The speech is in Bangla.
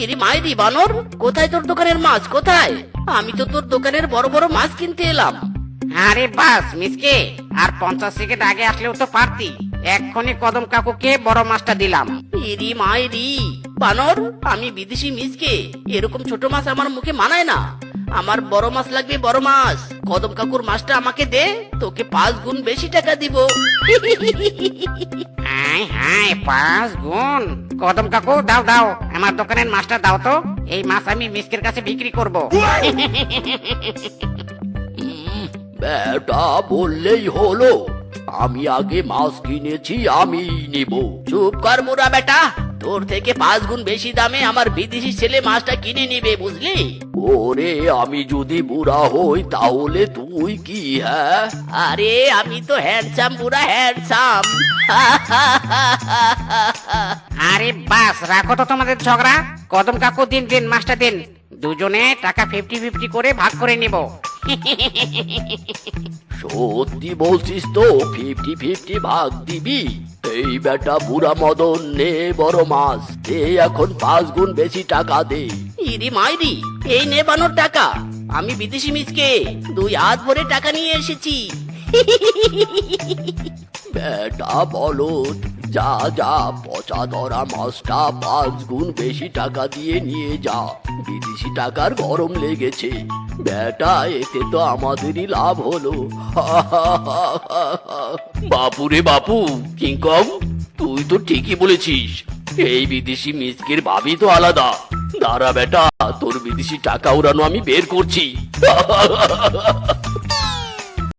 ইরি মায়েরি বানর কোথায় তোর দোকানের মাছ কোথায়? আমি তো তোর দোকানের বড় বড় মাছ কিনতে এলাম। আরে বাস মিসকে আর পঞ্চাশ সেকেন্ড আগে আসলেও তো পারতি। এক্ষুনি কদম কাকুকে বড় মাছটা দিলাম। এরি মায়েরি বানর আমি বিদেশি মিসকে এরকম ছোট মাছ আমার মুখে মানায় না। আমার বড় মাছ লাগবে বড় মাছ। কদম কাকুর মাছটা আমাকে দে তোকে পাঁচ গুণ বেশি টাকা দিব। পাঁচ গুণ। কদম কাকু দাও দাও। আমার দোকানের মাছটা দাও তো। এই মাছ আমি মিসকের কাছে বিক্রি করব। বেটা বললেই হলো। আমি আগে মাছ কিনেছি আমি নিব। চুপ কর মুরা বেটা। তোর থেকে পাঁচ গুণ বেশি দামে আমার বিদেশি ছেলে মাছটা কিনে নিবে বুঝলি? ওরে আমি যদি বুড়া হই তাহলে তুই কি হ্যাঁ? আরে আমি তো হ্যান্ডসাম পুরা হ্যান্ডসাম আরে বাস রাখো তো তোমাদের ঝগড়া। কদম কাকু দিন দিন মাছটা দিন। দুজনে টাকা ফিফটি ফিফটি করে ভাগ করে নিব। সত্যি বলছিস তো ফিফটি ফিফটি ভাগ দিবি? এই বেটা বুড়া মদন নে বড় মাছ, কে এখন পাঁচ গুণ বেশি টাকা দে? ইরি মাইরি, এই নে বানোর টাকা। আমি বিদেশি মিচকে দুই হাত ভরে টাকা নিয়ে এসেছি। বেটা বলদ যা যা, পচা ধরা মাছটা পাঁচ গুণ বেশি টাকা দিয়ে নিয়ে যা। বিদেশি টাকার গরম লেগেছে। বেটা এতে তো আমাদেরই লাভ হলো। বাপুরে বাপু কিংকং তুই তো ঠিকই বলেছিস। এই বিদেশি মিসকের ভাবি তো আলাদা। দাঁড়া বেটা তোর বিদেশি টাকা উড়ানো আমি বের করছি।